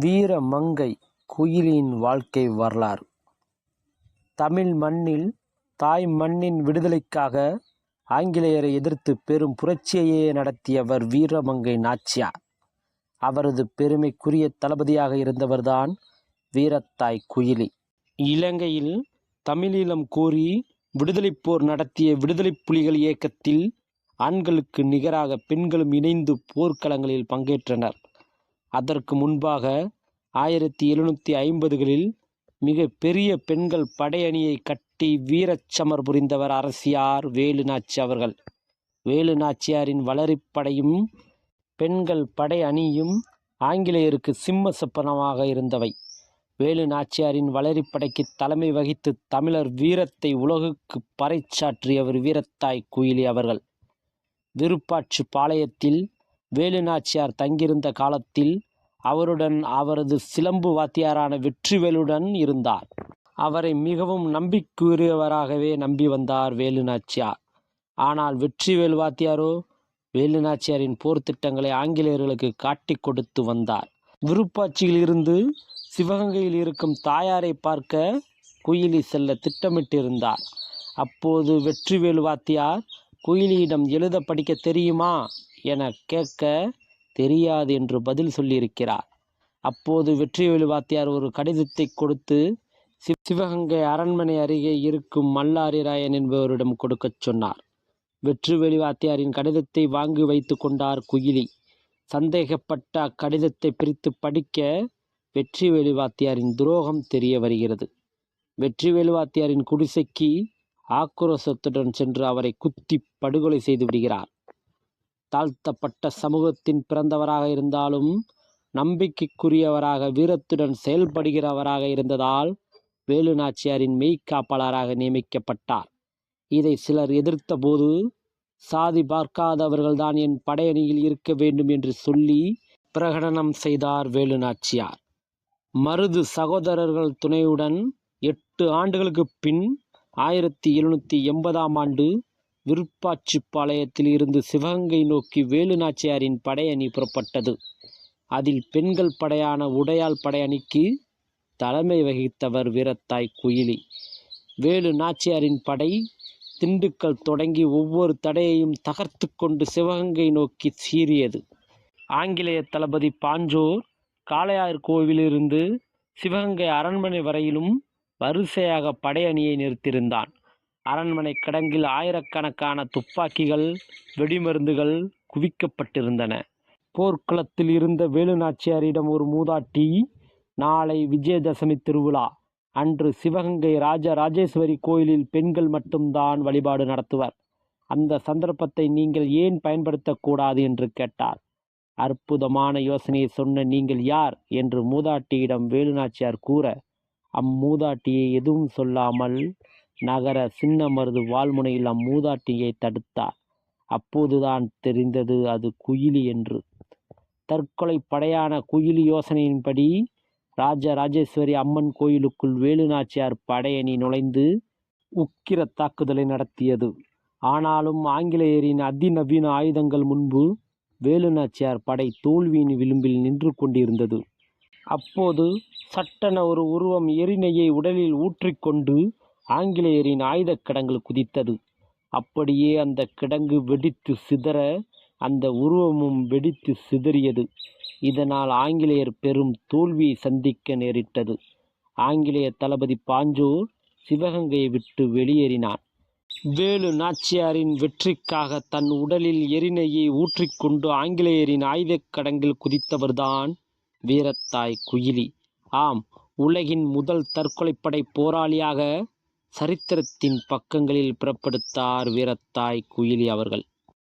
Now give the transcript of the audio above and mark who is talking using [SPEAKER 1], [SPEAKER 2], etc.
[SPEAKER 1] வீரமங்கை குயிலியின் வாழ்க்கை வரலாறு. தமிழ் மண்ணில் தாய் மண்ணின் விடுதலைக்காக ஆங்கிலேயரை எதிர்த்து பெரும் புரட்சியையே நடத்தியவர் வீரமங்கை நாச்சியார். அவரது பெருமைக்குரிய தளபதியாக இருந்தவர்தான் வீரத்தாய் குயிலி. இலங்கையில் தமிழீழம் கோரி விடுதலைப் போர் நடத்திய விடுதலைப் புலிகள் இயக்கத்தில் ஆண்களுக்கு நிகராக பெண்களும் இணைந்து போர்க்களங்களில் பங்கேற்றனர். அதற்கு முன்பாக ஆயிரத்தி எழுநூற்றி ஐம்பதுகளில் மிக பெரிய பெண்கள் படையணியை கட்டி வீரச்சமர் புரிந்தவர் அரசியார் வேலு நாச்சி அவர்கள். வேலு நாச்சியாரின் வளரிப்படையும் பெண்கள் படை அணியும் ஆங்கிலேயருக்கு சிம்ம சொப்பனமாக இருந்தவை. வேலு நாச்சியாரின் வளரிப்படைக்கு தலைமை வகித்து தமிழர் வீரத்தை உலகுக்கு பறைச்சாற்றியவர் வீரத்தாய் குயிலி அவர்கள். விருப்பாட்சி பாளையத்தில் வேலுநாச்சியார் தங்கியிருந்த காலத்தில் அவருடன் அவரது சிலம்பு வாத்தியாரான வெற்றிவேலுடன் இருந்தார். அவரை மிகவும் நம்பிக்குரியவராகவே நம்பி வந்தார் வேலுநாச்சியார். ஆனால் வெற்றிவேலு வாத்தியாரோ வேலுநாச்சியாரின் போர் திட்டங்களை ஆங்கிலேயர்களுக்கு காட்டிக் கொடுத்து வந்தார். விருப்பாட்சியில் இருந்து சிவகங்கையில் இருக்கும் தாயாரை பார்க்க குயிலி செல்ல திட்டமிட்டிருந்தார். அப்போது வெற்றிவேலு வாத்தியார் குயிலியிடம் எழுத படிக்க தெரியுமா? என கேட்க தெரியாது என்று பதில் சொல்லியிருக்கிறார். அப்போது வெற்றிவேலு வாத்தியார் ஒரு கடிதத்தை கொடுத்து சிவகங்கை அரண்மனை அருகே இருக்கும் மல்லாரி ராயன் என்பவரிடம் கொடுக்கச் சொன்னார். வெற்றிவேலு வாத்தியாரின் கடிதத்தை வாங்கி வைத்து கொண்டார் குயிலி. சந்தேகப்பட்ட அக்கடிதத்தை பிரித்து படிக்க வெற்றிவேலு வாத்தியாரின் துரோகம் தெரிய வருகிறது. வெற்றிவேலு வாத்தியாரின் குடிசைக்கு ஆக்ரோசத்துடன் சென்று அவரை குத்தி படுகொலை செய்து விடுகிறார். தாழ்த்தப்பட்ட சமூகத்தின் பிறந்தவராக இருந்தாலும் நம்பிக்கைக்குரியவராக வீரத்துடன் செயல்படுகிறவராக இருந்ததால் வேலு நாச்சியாரின் மெய்க்காப்பாளராக நியமிக்கப்பட்டார். இதை சிலர் எதிர்த்தபோது சாதி பார்க்காதவர்கள்தான் என் படையணியில் இருக்க வேண்டும் என்று சொல்லி பிரகடனம் செய்தார் வேலு நாச்சியார். மருது சகோதரர்கள் துணையுடன் எட்டு ஆண்டுகளுக்கு பின் ஆயிரத்தி எழுநூற்றி எண்பதாம் ஆண்டு விருப்பாட்சிப்பாளையத்தில் இருந்து சிவகங்கை நோக்கி வேலு நாச்சியாரின் படையணி புறப்பட்டது. அதில் பெண்கள் படையான உடையாள் படையணிக்கு தலைமை வகித்தவர் வீரத்தாய் குயிலி. வேலு நாச்சியாரின் படை திண்டுக்கல் தொடங்கி ஒவ்வொரு தடையையும் தகர்த்து கொண்டு சிவகங்கை நோக்கி சீறியது. ஆங்கிலேய தளபதி பாஞ்சோர் காளையார் கோவிலிருந்து சிவகங்கை அரண்மனை வரையிலும் வரிசையாக படையணியை நிறுத்தியிருந்தான். அரண்மனை கிடங்கில் ஆயிரக்கணக்கான துப்பாக்கிகள் வெடிமருந்துகள் குவிக்கப்பட்டிருந்தன. போர்க்களத்தில் இருந்த வேலு நாச்சியாரிடம் ஒரு மூதாட்டி நாளை விஜயதசமி திருவிழா. அன்று சிவகங்கை ராஜ ராஜேஸ்வரி கோயிலில் பெண்கள் மட்டும்தான் வழிபாடு நடத்துவர். அந்த சந்தர்ப்பத்தை நீங்கள் ஏன் பயன்படுத்தக்கூடாது என்று கேட்டார். அற்புதமான யோசனையை சொன்ன நீங்கள் யார்? என்று மூதாட்டியிடம் வேலு நாச்சியார் கூற அம்மூதாட்டியை எதுவும் சொல்லாமல் நகர சின்னமருது வால்முனையில் அம்மூதாட்டியை தடுத்தார் அப்போதுதான் தெரிந்தது அது குயிலி என்று. தற்கொலை படையான குயிலி யோசனையின்படி ராஜ ராஜேஸ்வரி அம்மன் கோயிலுக்குள் வேலுநாச்சியார் படையணி நுழைந்து உக்கிர தாக்குதலை நடத்தியது. ஆனாலும் ஆங்கிலேயரின் அதிநவீன ஆயுதங்கள் முன்பு வேலுநாச்சியார் படை தோல்வியின் விளிம்பில் நின்று கொண்டிருந்தது. அப்போது சட்டென ஒரு உருவம் எரிநெய்யை உடலில் ஊற்றிக்கொண்டு ஆங்கிலேயரின் ஆயுதக் கிடங்கில் குதித்தது. அப்படியே அந்த கிடங்கு வெடித்து சிதற அந்த உருவமும் வெடித்து சிதறியது. இதனால் ஆங்கிலேயர் பெரும் தோல்வியை சந்திக்க நேரிட்டது. ஆங்கிலேய தளபதி பாஞ்சோர் சிவகங்கையை விட்டு வெளியேறினார். வேலு நாச்சியாரின் வெற்றிக்காக தன் உடலில் எரிநெய்யை ஊற்றிக்கொண்டு ஆங்கிலேயரின் ஆயுதக் கடங்கில் குதித்தவர்தான் வீரத்தாய் குயிலி. ஆம் உலகின் முதல் தற்கொலைப்படை போராளியாக சரித்திரத்தின் பக்கங்களில் பிறப்படுத்தார் வீரத்தாய் குயிலி அவர்கள்.